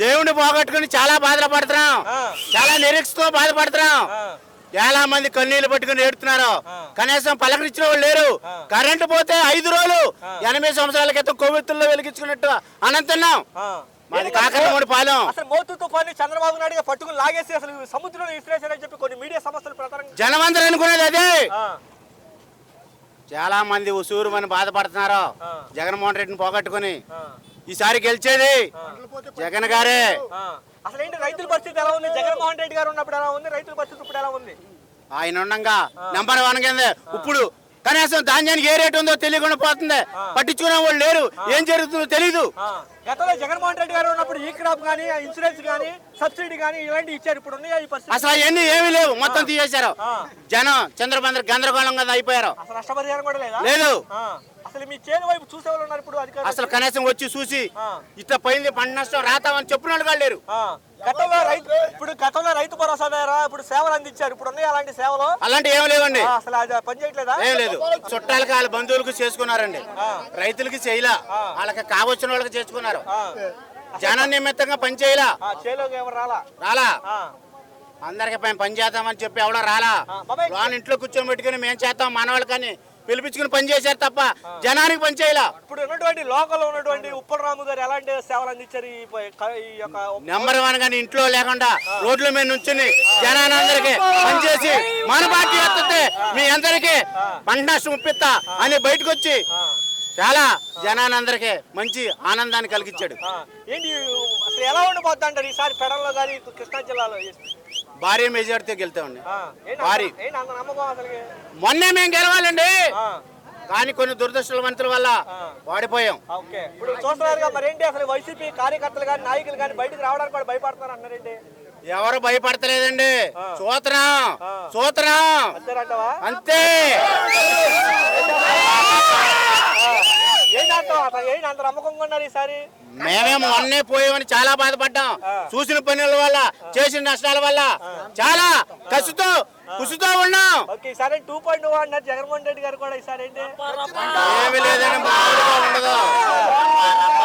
దేవుని పోగొట్టుకుని చాలా బాధలు పడుతున్నాం. చాలా నిరీక్షతో బాధపడుతున్నాం. చాలా మంది కన్నీళ్ళు పట్టుకుని ఏడుతున్నారు. కనీసం పలకరించిన వాళ్ళు లేరు. కరెంటు పోతే ఐదు రోజులు. ఎనిమిది సంవత్సరాల క్రితం కొవ్వెత్తుల్లో వెలిగించుకున్నట్టు అనంతున్నాం. మాది కాకరమూడి పాలెం. అసలు మోతు తుఫాన్ని చంద్రబాబు నాయుడు పట్టుకుని లాగేసి అసలు సముద్రంలో విసిరేశారని చెప్పి కొన్ని మీడియా సంస్థల ప్రకారం జనమందరూ అనుకునేది అదే. చాలా మంది ఉసూరు అని బాధపడుతున్నారు. జగన్మోహన్ రెడ్డిని పోగొట్టుకుని. ఈసారి గెలిచేది జగన్ గారే. అసలు ఏంటి రైతుల పరిస్థితి ఎలా ఉంది? జగన్మోహన్ రెడ్డి గారు ఉన్నప్పుడు ఎలా ఉంది? రైతుల పరిస్థితి ఇప్పుడు ఎలా ఉంది? ఆయన ఉండంగా. నెంబర్ వన్ కింద. ఇప్పుడు కనీసం ధాన్యానికి ఏ రేటు ఉందో తెలియకుండా పోతుంది. పట్టించుకునే వాళ్ళు లేరు. ఏం జరుగుతుందో తెలియదు గతంలో జగన్మోహన్ రెడ్డి గారు ఉన్నప్పుడు ఈ క్రాప్ కానీ ఇన్సూరెన్స్ కానీ సబ్సిడీ కానీ ఇలాంటివి ఇచ్చారు. ఇప్పుడు అసలు అవన్నీ ఏమీ లేవు. మొత్తం తీసేశారు. జనం చంద్రబాబు గందరగోళంగా అయిపోయారు. లేదా? అసలు మీ చేను వైపు చూసే వాళ్ళు ఉన్నారు ఇప్పుడు అధికారులు? అసలు కనీసం వచ్చి చూసి. ఇట్లా పోయింది పంట నష్టం రాతామని చెప్పిన వాళ్ళు లేరు. గతంలో రైతు ఇప్పుడు గతంలో రైతు భరోసా వేరా ఇప్పుడు సేవలు అందించారు. ఇప్పుడు ఉన్నాయి అలాంటి సేవలు? అలాంటి ఏం లేవండి. అసలు అది పని చేయట్లేదా? ఏం లేదు. చుట్టాలకి వాళ్ళ బంధువులకు చేసుకున్నారండి. రైతులకి చేయలా. వాళ్ళకి కావచ్చిన వాళ్ళకి చేసుకున్నారు. జన నిమిత్తంగా పని చేయలా. రాలా? అందరికి పని చేద్దామని చెప్పి ఎవడో రాలా. లోన్ ఇంట్లో కూర్చొని పెట్టుకుని మేము చేస్తాం మనవాళ్ళు కానీ పిలిపించుకుని పని చేశారు తప్ప జనానికి పని చేయలా. ఇప్పుడు ఉన్నటువంటి లోకల్ ఉన్నటువంటి ఉప్పల రాము గారు ఎలాంటి సేవలు అందించారు ఈ యొక్క నెంబర్ వన్ గాని ఇంట్లో లేకుండా రోడ్ల మీద నుంచుని జనానందరికి పనిచేసి మన పార్టీ వస్తుంది. మీ అందరికి పంట నష్టం ఉప్పిస్తా అని బయటకు వచ్చి చాలా జనానందరికి మంచి ఆనందాన్ని కలిగించాడు. ఏంటి అసలు ఎలా ఉండిపోద్ది అంటారు? ఈసారి పెడల్లో కానీ కృష్ణా జిల్లాలో భారీ మెజార్టీతో గెలుతామండి. భారీ. మొన్నే మేము గెలవాలండి. కానీ కొన్ని దురదృష్టవంతుల వల్ల ఆ. వాడిపోయాం. ఇప్పుడు చూస్తున్నారుగా మరి ఏంటి అసలు వైసీపీ కార్యకర్తలు కానీ నాయకులు కానీ బయటకు రావడానికి కూడా భయపడుతున్నారు ఎవరు భయపడతలేదండి. చూతరం అంతేనంటావా? అంతే ఏంటి అంటావు అసలు ఏంటి అంత నమ్మకంగా ఉన్నారు ఈసారి? మేమే మొన్నే పోయామని చాలా బాధపడ్డాం. చూసిన పనుల వల్ల చేసిన నష్టాల వల్ల చాలా కసితో కుసుతో ఉన్నాం. ఓకే ఈసారి టూ పాయింట్ అన్నారు జగన్మోహన్ రెడ్డి గారు కూడా ఈసారి ఏంటి? ఏమీ లేదండి మామూలుగా ఉండదు.